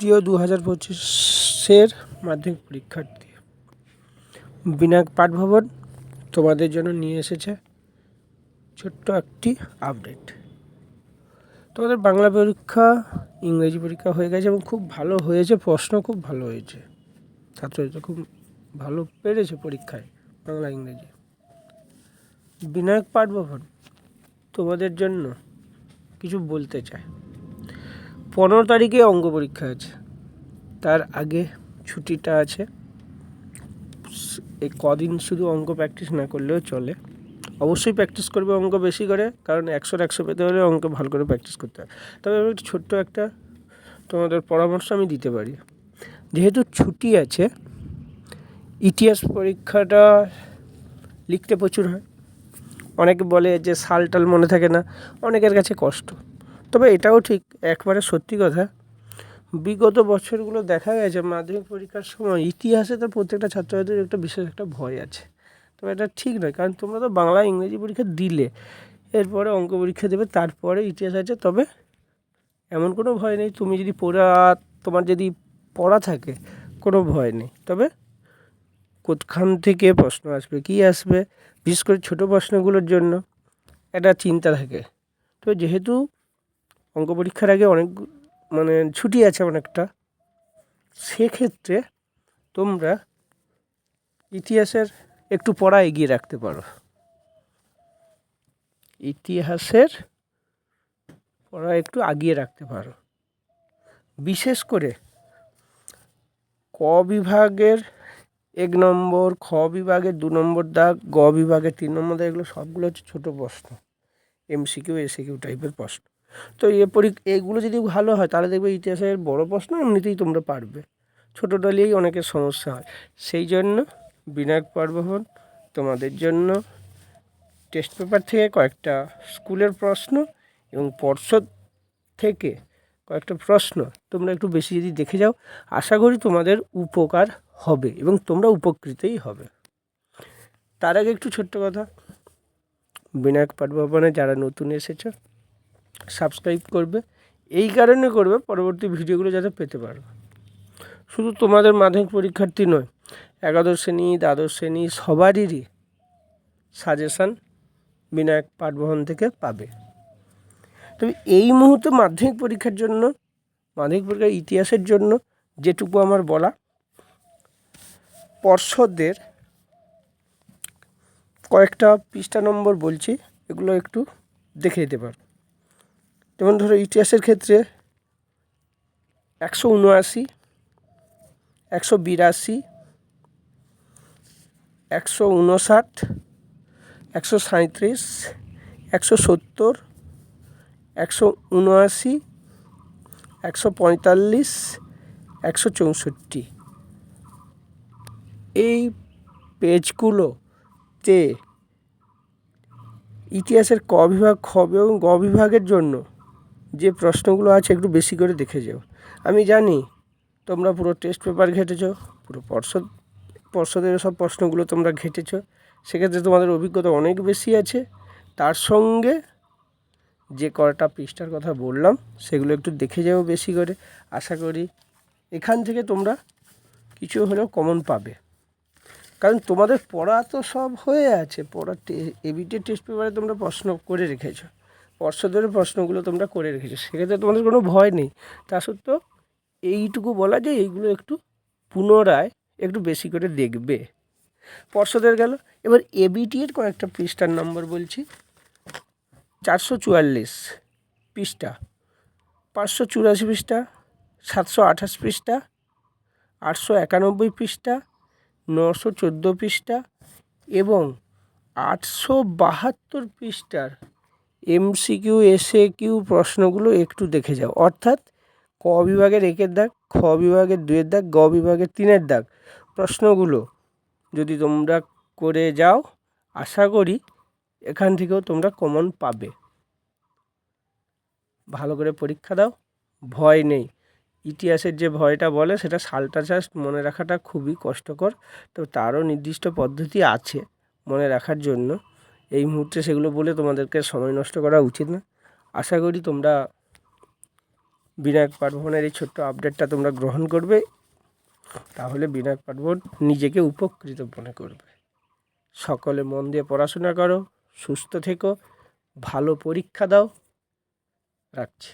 প্রিয় দু হাজার পঁচিশের মাধ্যমিক পরীক্ষার্থী বিনায়ক পাঠভবন তোমাদের জন্য নিয়ে এসেছে ছোট্ট একটি আপডেট। তোমাদের বাংলা পরীক্ষা, ইংরেজি পরীক্ষা হয়ে গেছে এবং খুব ভালো হয়েছে, প্রশ্ন খুব ভালো হয়েছে। ছাত্রছাত্রী খুব ভালো পেরেছে পরীক্ষায় বাংলা, ইংরেজি। বিনায়ক পাঠভবন তোমাদের জন্য কিছু বলতে চায়। পনেরো তারিখে অঙ্ক পরীক্ষা আছে। তার আগে ছুটিটা আছে। এই কদিন শুধু অঙ্ক প্র্যাকটিস না করলেও চলে। অবশ্যই প্র্যাকটিস করবে অঙ্ক বেশি করে, কারণ একশোর একশো পেতে হলে অঙ্ক ভালো করে প্র্যাকটিস করতে হয়। তবে আমি একটু ছোট্ট একটা তোমাদের পরামর্শ আমি দিতে পারি। যেহেতু ছুটি আছে, ইতিহাস পরীক্ষাটা লিখতে প্রচুর হয়। অনেকে বলে যে সাল টাল মনে থাকে না। অনেকের কাছে কষ্ট। তবে এটাও ঠিক, একবারে সত্যি কথা। বিগত বছরগুলো দেখা গেছে, মাধ্যমিক পরীক্ষার সময় ইতিহাসে তো প্রত্যেকটা ছাত্রছাত্রীর একটা বিশেষ একটা ভয় আছে। তবে এটা ঠিক নয়, কারণ তোমরা তো বাংলা ইংরেজি পরীক্ষা দিলে, এরপরে অঙ্ক পরীক্ষা দেবে, তারপরে ইতিহাস আছে, তবে এমন কোনো ভয় নেই, তুমি যদি পড়া, তোমার যদি পড়া থাকে, কোনো ভয় নেই। তবে কোথান থেকে প্রশ্ন আসবে, কী আসবে, বিশেষ করে ছোটো প্রশ্নগুলোর জন্য একটা চিন্তা থাকে। তো যেহেতু অঙ্ক পরীক্ষার আগে অনেক মানে ছুটি আছে অনেকটা। সেক্ষেত্রে তোমরা ইতিহাসের একটু পড়া এগিয়ে রাখতে পারো। ইতিহাসের পড়া একটু আগিয়ে রাখতে পারো। বিশেষ করে ক বিভাগের এক নম্বর, খ বিভাগের দু নম্বর দাগ, গ বিভাগের তিন নম্বর দাগ, এগুলো সবগুলো হচ্ছে ছোটো প্রশ্ন। এমসিকিউ, এসিকিউ টাইপের প্রশ্ন। তো এ পরি, এগুলো যদি ভালো হয়, তাহলে দেখবে ইতিহাসের বড় প্রশ্ন এমনিতেই তোমরা পারবে। ছোটো দলেই অনেকের সমস্যা হয়। সেই জন্য বিনায়ক পরিবহন তোমাদের জন্য টেস্ট পেপার থেকে কয়েকটা স্কুলের প্রশ্ন এবং পর্ষদ থেকে কয়েকটা প্রশ্ন তোমরা একটু বেশি যদি দেখে যাও, আশা করি তোমাদের উপকার হবে এবং তোমরা উপকৃতই হবে। তার আগে একটু ছোট্ট কথা। বিনায়ক পাঠভবনে যারা নতুন এসেছ সাবস্ক্রাইব করবে। এই কারণে করবে, পরবর্তী ভিডিওগুলো যাতে পেতে পারো শুধু তোমাদের মাধ্যমিক পরীক্ষার্থী নয়, একাদশ শ্রেণি, দ্বাদশ শ্রেণি সবারই সাজেশান বিনায়ক পাঠভবন থেকে পাবে। তবে এই মুহূর্তে মাধ্যমিক পরীক্ষার জন্য, মাধ্যমিক পরীক্ষার ইতিহাসের জন্য যেটুকু আমার বলা, পর্ষদের কয়েকটা পৃষ্ঠা নম্বর বলছি, এগুলো একটু দেখে দিতে পারো। যেমন ধরো ইতিহাসের ক্ষেত্রে একশো উনআশি, একশো বিরাশি, একশো উনষাট, একশো সাঁত্রিশ একশো সত্তর, একশো উনআশি, একশো পঁয়তাল্লিশ, একশো চৌষট্টি। এই পেজগুলোতে ইতিহাসের ক বিভাগ, খ এবং গ বিভাগের জন্য যে প্রশ্নগুলো আছে একটু বেশি করে দেখে যাও। আমি জানি তোমরা পুরো টেস্ট পেপার ঘেটেছ, পুরো পর্ষদ, পর্ষদের সব প্রশ্নগুলো তোমরা ঘেটেছ। সেক্ষেত্রে তোমাদের অভিজ্ঞতা অনেক বেশি আছে। তার সঙ্গে যে কটা পৃষ্ঠার কথা বললাম, সেগুলো একটু দেখে যাও বেশি করে। আশা করি এখান থেকে তোমরা কিছু হলেও কমন পাবে। কারণ তোমাদের পড়া তো সব হয়ে আছে, পড়া এবিটি টেস্ট পেপারে তোমরা প্রশ্ন করে রেখেছো। পর্ষদের প্রশ্নগুলো তোমরা করে রেখেছো। সেক্ষেত্রে তোমাদের কোনো ভয় নেই। তা সত্ত্বেও এইটুকু বলা যে এইগুলো একটু পুনরায় একটু বেশি করে দেখবে। পর্ষদের গেল। এবার এবিটি এর কয়েকটা পৃষ্ঠার নম্বর বলছি। চারশো চুয়াল্লিশ পৃষ্ঠা, পাঁচশো চুরাশি পৃষ্ঠা, সাতশো আঠাশ পৃষ্ঠা, আটশো একানব্বই পৃষ্ঠা, নশো চোদ্দ পৃষ্ঠা এবং আটশো বাহাত্তর পৃষ্ঠার এমসিকিউ এসএ কিউ প্রশ্নগুলো একটু দেখে যাও। অর্থাৎ ক বিভাগের একের দাগ, খ বিভাগের দুয়ের দাগ, গ বিভাগের তিনের দাগ। প্রশ্নগুলো যদি তোমরা করে যাও, আশা করি এখান থেকেও তোমরা কমন পাবে। ভালো করে পরীক্ষা দাও। ভয় নেই। ইতিহাসের যে ভয়টা বলে, সেটা সালটা জাস্ট মনে রাখাটা খুবই কষ্টকর। তো তারও নির্দিষ্ট পদ্ধতি আছে মনে রাখার জন্য। এই মুহূর্তে সেগুলো বলে তোমাদেরকে সময় নষ্ট করা উচিত না। আশা করি তোমরা বিনায়ক পাঠভবনের এই ছোট্ট আপডেটটা তোমরা গ্রহণ করবে। তাহলে বিনায়ক পাঠভবন নিজেকে উপকৃত মনে করবে। সকলে মন দিয়ে পড়াশোনা করো, সুস্থ থেকো, ভালো পরীক্ষা দাও। রাখছি।